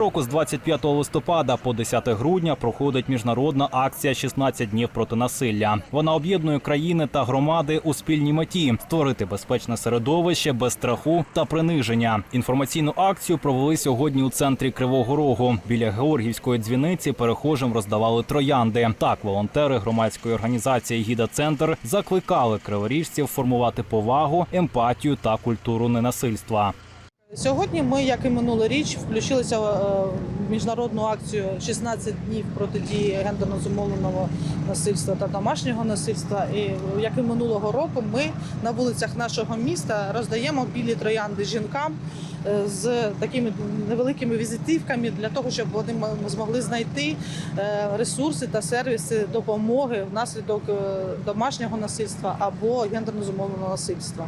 Року з 25 листопада по 10 грудня проходить міжнародна акція «16 днів проти насилля. Вона об'єднує країни та громади у спільній меті створити безпечне середовище без страху та приниження. Інформаційну акцію провели сьогодні у центрі Кривого Рогу. Біля Георгівської дзвіниці перехожим роздавали троянди. Так, волонтери громадської організації Гіда Центр закликали криворіжців формувати повагу, емпатію та культуру ненасильства. Сьогодні ми, як і минулоріч, включилися е, в міжнародну акцію «16 днів протидії гендерно зумовленого насильства та домашнього насильства. І як і минулого року, ми на вулицях нашого міста роздаємо білі троянди жінкам е, з такими невеликими візитівками для того, щоб вони змогли знайти е, ресурси та сервіси допомоги внаслідок домашнього насильства або гендерно зумовленого насильства.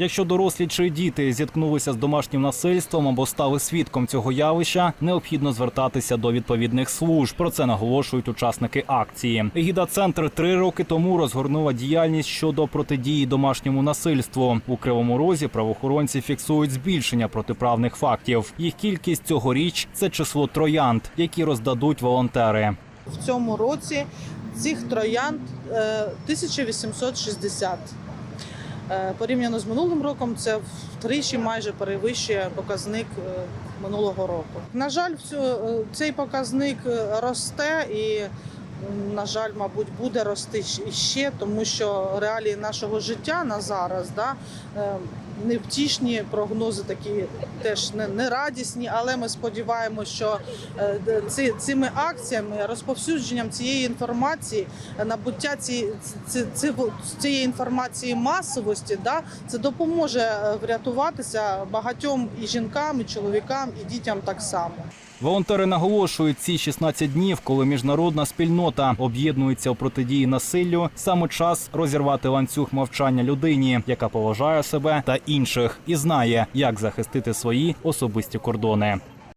Якщо дорослі чи діти зіткнулися з домашнім насильством або стали свідком цього явища, необхідно звертатися до відповідних служб. Про це наголошують учасники акції. Гіда центр три роки тому розгорнула діяльність щодо протидії домашньому насильству. У кривому розі правоохоронці фіксують збільшення протиправних фактів. Їх кількість цьогоріч це число троянд, які роздадуть волонтери. В цьому році цих троянд е, 1860. Е, Порівняно з минулим роком це втричі майже перевищує показник е, минулого року. На жаль, е, цей показник росте і, на жаль, мабуть, буде рости ще, тому що реалії нашого життя на зараз да, невтішні прогнози такі теж не, не радісні, але ми сподіваємося, що е, ці, цими акціями, розповсюдженням цієї інформації, е, набуття ці, ці, ці, цієї інформації масовості, да, це допоможе е, врятуватися багатьом і жінкам, і чоловікам, і дітям так само. Волонтери наголошують, ці 16 днів, коли міжнародна спільнота об'єднується у протидії насиллю, саме час розірвати ланцюг мовчання людині, яка поважає себе та інших і знає, як захистити свої особисті кордони.